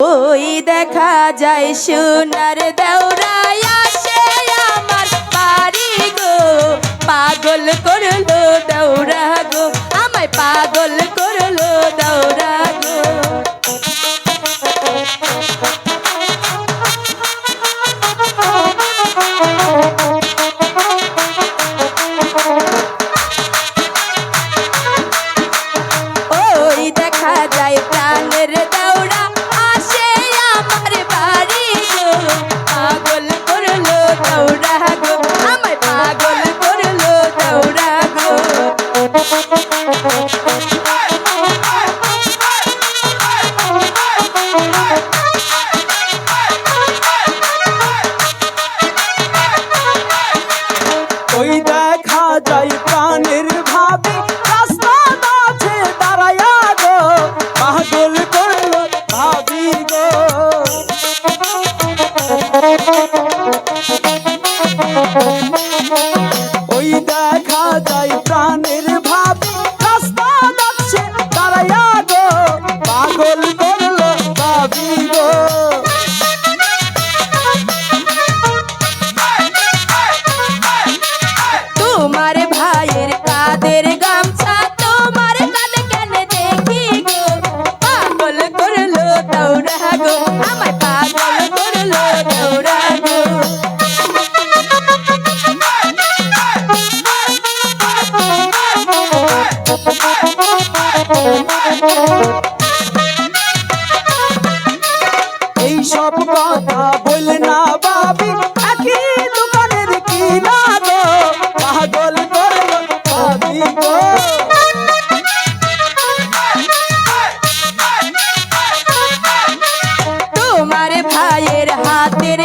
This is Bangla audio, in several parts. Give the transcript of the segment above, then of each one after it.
ওই দেখা যায় সোনার দেওরাই আসে আমার বাড়ি গো। পাগল করল দৌড়া গো, আমায় পাগল করল দৌড়া গো। ওই দেখা যায় প্রাণের ওই দেখা যায় প্রাণের হাতের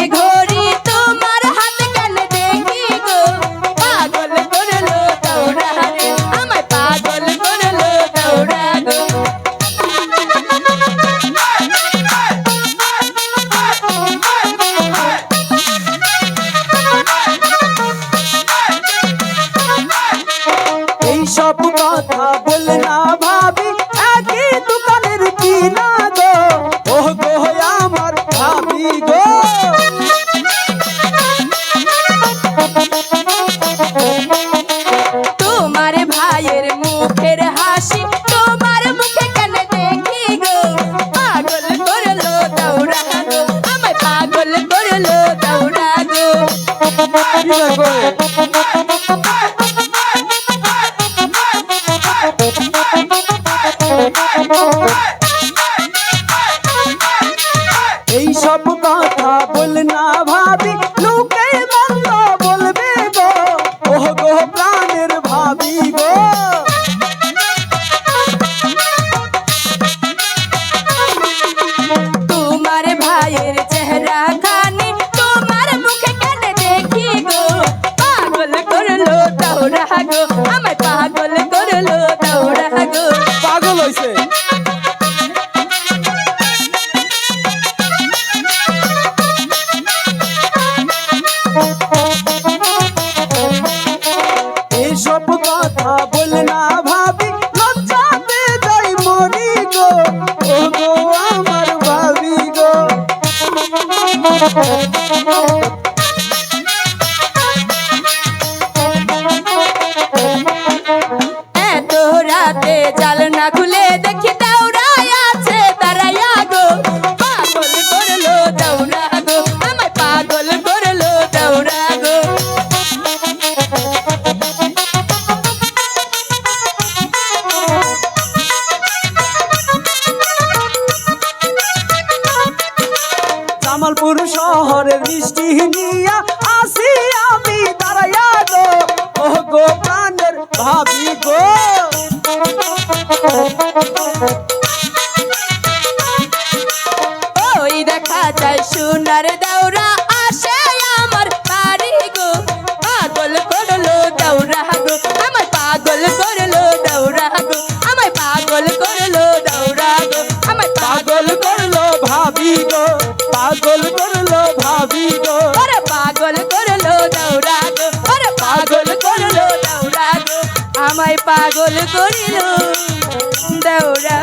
কি দেখো হইছে এসব কথা বল না ভাবি লজ্জাতে যাই মরি গো। ও গো আমার ভাবি গো। শহরের মিষ্টি নিয়া আসি আমি দাঁড়াইয়া গো। ও গো প্রাণের ভাবি গো। ওই দেখা যায় সোনার দৌড়া আসে আমার বাড়ি গো। পাগল করল দৌড়া গো আমার পাগল করল দৌড়া গো। আমায় পাগল করল দৌড়া গো, আমায় পাগল করল ভাবি গো। পাগল করল ভাবি গো ওরে পাগল করল দৌড়া গো ওরে পাগল করল দৌড়া গো আমায় পাগল করিল। দৌড়া